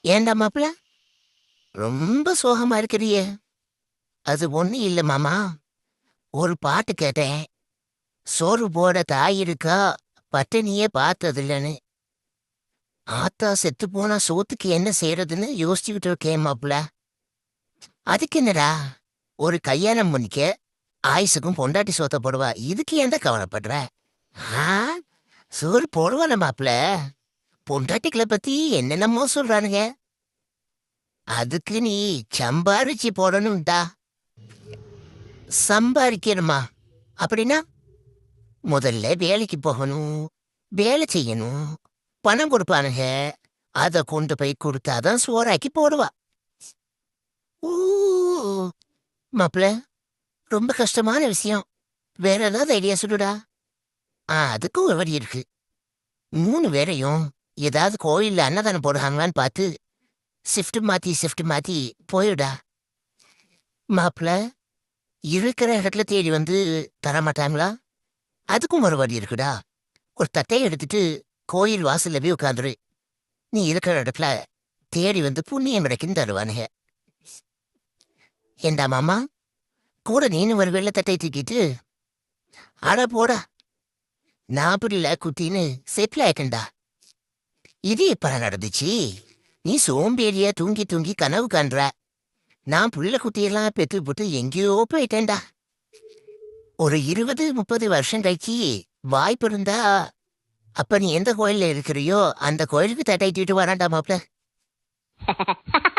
ஏண்டா மாப்பிள? ரொம்ப சோகமா இருக்கிறியே. அது ஒண்ணு இல்ல மாமா. ஒரு பாட்டு கேட்டேன். சோறு போட தாய் இருக்கா? பட்டினியே பார்த்ததில்லன்னு. ஆத்தா செத்து போனா சோத்துக்கு என்ன செய்யறதுன்னு யோசிச்சுக்கிட்டு இருக்கேன் மாப்பிள. அதுக்கு என்னடா? ஒரு கல்யாணம் பண்ணிக்க ஆயுசுக்கும் பொண்டாட்டி சோத்த போடுவா. இதுக்கு ஏன்டா கவலைப்படுற? ஆ? சோறு போடுவான மாப்பிள. பொண்டாட்டிகளை பத்தி என்னென்னமோ சொல்றானுங்க. அதுக்கு நீ சம்பாரிச்சு போடணும்டா. சம்பாதிக்கணுமா அப்படின்னா முதல்ல வேலைக்கு போகணும் வேலை செய்யணும் பணம் கொடுப்பானுங்க. அதை கொண்டு போய் கொடுத்தாதான் சோறாக்கி போடுவா. ஊ மாப்பிள ரொம்ப கஷ்டமான விஷயம். வேற ஏதாவது ஐடியா சொல்லுடா. ஆ அதுக்கும் ஒரு வழி இருக்கு. மூணு பேரையும் ஏதாவது கோயில்ல அன்னதானம் போடுறாங்களான்னு பார்த்து ஷிஃப்ட் மாத்தி ஷிஃப்ட் மாத்தி போயிடா மாப்பிள இருக்கிற இடத்துல தேடி வந்து தரமாட்டாங்களா? அதுக்கும் ஒரு வழி இருக்குடா. ஒரு தட்டையை எடுத்துட்டு கோயில் வாசல்ல போய் உட்காந்துரு. நீ இருக்கிற இடத்துல தேடி வந்து புண்ணியம் கிடைக்கும் தருவானுங்க. ஏண்டா மாமா கூட நீனு ஒரு வெள்ளை தட்டை தூக்கிட்டு அட போடா. நான் புரியல குட்டின்னு செட்டில் ஆயிட்டேன்டா. இது எப்ப நடந்துச்சு? நீ சோம்பேறியா தூங்கி தூங்கி கனவு காண்ற. நான் புள்ள குட்டியெல்லாம் பெற்று போட்டு எங்கேயோ போயிட்டேன்டா. ஒரு இருபது முப்பது வருஷம் கழிச்சு வாய்ப்பு இருந்தா அப்ப நீ எந்த கோயில்ல இருக்கிறியோ அந்த கோயிலுக்கு தட்டை வரான்டா மாப்பிள்ள.